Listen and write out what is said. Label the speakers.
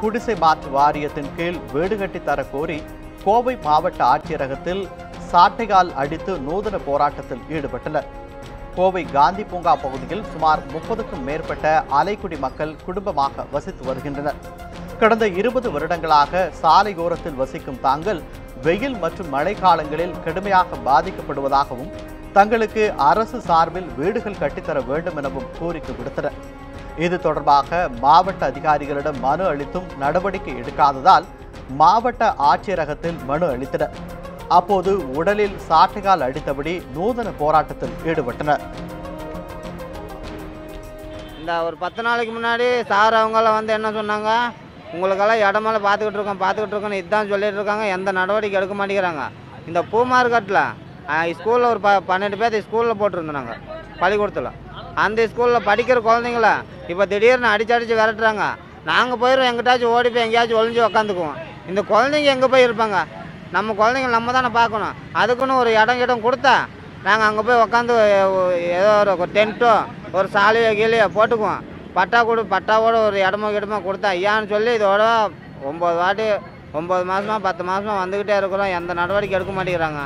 Speaker 1: குடிசை மாற்று வாரியத்தின் கீழ் வீடு கட்டி தர கோரி கோவை மாவட்ட ஆட்சியரகத்தில் சாட்டைகால் அடித்து நூதன போராட்டத்தில் ஈடுபட்டனர். கோவை காந்தி பூங்கா பகுதியில் சுமார் முப்பதுக்கும் மேற்பட்ட அலைக்குடி மக்கள் குடும்பமாக வசித்து வருகின்றனர். கடந்த இருபது வருடங்களாக சாலையோரத்தில் வசிக்கும் தாங்கள் வெயில் மற்றும் மழை காலங்களில் கடுமையாக பாதிக்கப்படுவதாகவும் தங்களுக்கு அரசு சார்பில் வீடுகள் கட்டித்தர வேண்டும் எனவும் கோரிக்கை விடுத்தனர். இது தொடர்பாக மாவட்ட அதிகாரிகளிடம் மனு அளித்தும் நடவடிக்கை எடுக்காததால் மாவட்ட ஆட்சியரகத்தில் மனு அளித்தனர். அப்போது உடலில் சாட்டைகால் அடித்தபடி நூதன போராட்டத்தில் ஈடுபட்டனர்.
Speaker 2: இந்த ஒரு பத்து நாளைக்கு முன்னாடி சார் அவங்களாம் வந்து என்ன சொன்னாங்க? உங்களுக்கெல்லாம் இடமெல்லாம் பார்த்துக்கிட்டு இருக்கோம் பார்த்துக்கிட்டு இருக்கோம்னு இதுதான் சொல்லிட்டு இருக்காங்க. எந்த நடவடிக்கை எடுக்க மாட்டேங்கிறாங்க. இந்த பூ மார்க்கெட்டில் ஸ்கூலில் ஒரு ப பன்னெண்டு பேர்த்து ஸ்கூலில் போட்டிருந்தாங்க பள்ளிக்கூடத்தில். அந்த ஸ்கூலில் படிக்கிற குழந்தைங்கள இப்போ திடீர்னு அடிச்சு அடிச்சு விரட்டுறாங்க. நாங்கள் போயிடுவோம் எங்கிட்டாச்சும் ஓடி போய் எங்கேயாச்சும் ஒழிஞ்சு உக்காந்துக்குவோம். இந்த குழந்தைங்க எங்கே போய் இருப்பாங்க? நம்ம குழந்தைங்க நம்ம தானே பார்க்கணும். அதுக்குன்னு ஒரு இடம் இடம் கொடுத்தா நாங்கள் அங்கே போய் உக்காந்து ஏதோ ஒரு டென்ட்டோ ஒரு சாலையோ கீழையோ போட்டுக்குவோம். பட்டா கொடு பட்டாவோட ஒரு இடமோ கிடமோ கொடுத்தா ஐயான்னு சொல்லி இதோட ஒம்பது வாட்டி ஒம்பது மாதமாக பத்து மாதமாக வந்துக்கிட்டே இருக்கிறோம். எந்த நடவடிக்கை எடுக்க மாட்டேங்கிறாங்க.